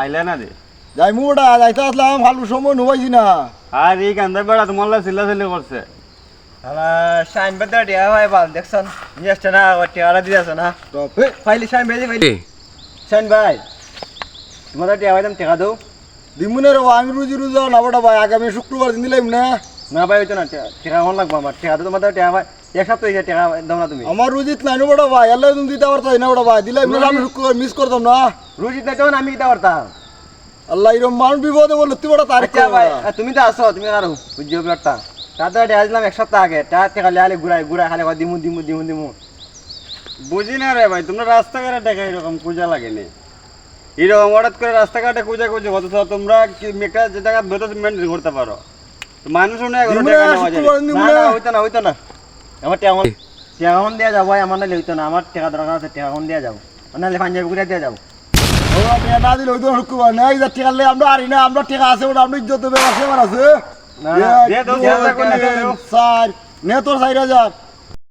আইলে না দে। যাই মুটা যাইতে আসলাম ভালো সময় নবাইছি না। আর এই কান্দা বেড়া তোমার লা চিল্লা চিল্লি করছে শাইন বেদা টিয়া হয় বাল দেখছন? নিয়েছে না টিয়ারা দিয়েছে না। টপ। হে ফাইলি শাইন বেজি ফাইলি। শাইন ভাই তোমাদের টিয়া হইতাম টেকা দাও। দিমুনে রে আমি রুজি রুজি না বড় ভাই আগামী শুক্রবার দিন দিলাম না। না ভাই হইতো না টেকা কোন লাগবো আমার টেকা তো তোমাদের টিয়া ভাই। এক সপ্তাহ হয়েছে দাও না তুমি। আমার রুজিত নাই না বড় ভাই আল্লাহ তুমি দিতে পারতাই না বড় ভাই দিলাম আমি মিস করতাম না। রুজি দিতে তখন আমি দিতে পারতাম। আল্লাহ এরম মানুষ বিপদে বলল তুই বড় তারিখ আচ্ছা ভাই তুমি তো আসো তুমি আরও বুঝিও ব্যাপারটা। তাতে টিয়া এক সপ্তাহ আগে টা টেকা লিয়ালে ঘুরাই ঘুরাই খালি দিমু দিমু দিমু দিমু। বুঝি না রে ভাই তোমরা রাস্তাঘাটে দেখা এরকম হঠাৎ করে রাস্তাঘাটে অথচ তোমরা কি একটা যে জায়গা বেরো মেনটেন করতে পারো। মানুষ না। হইতো না হইতো না। আমার টেকা টেকা কোন দেওয়া যাব আমার না লইতো না আমার টেকা দরকার আছে টেকা দিয়া দেওয়া যাব নাহলে পাঞ্জাবি ঘুরে দেওয়া যাব। ও টিয়া না দিলে হয়তো শুক্রবার না এই টিকা লে আমরা আরি না আমরা টিকা আছে ওটা আমরা ইজ্জত ব্যবসা আছে না, দে, দশ হাজার করে দে, দে। নে তোর চার হাজার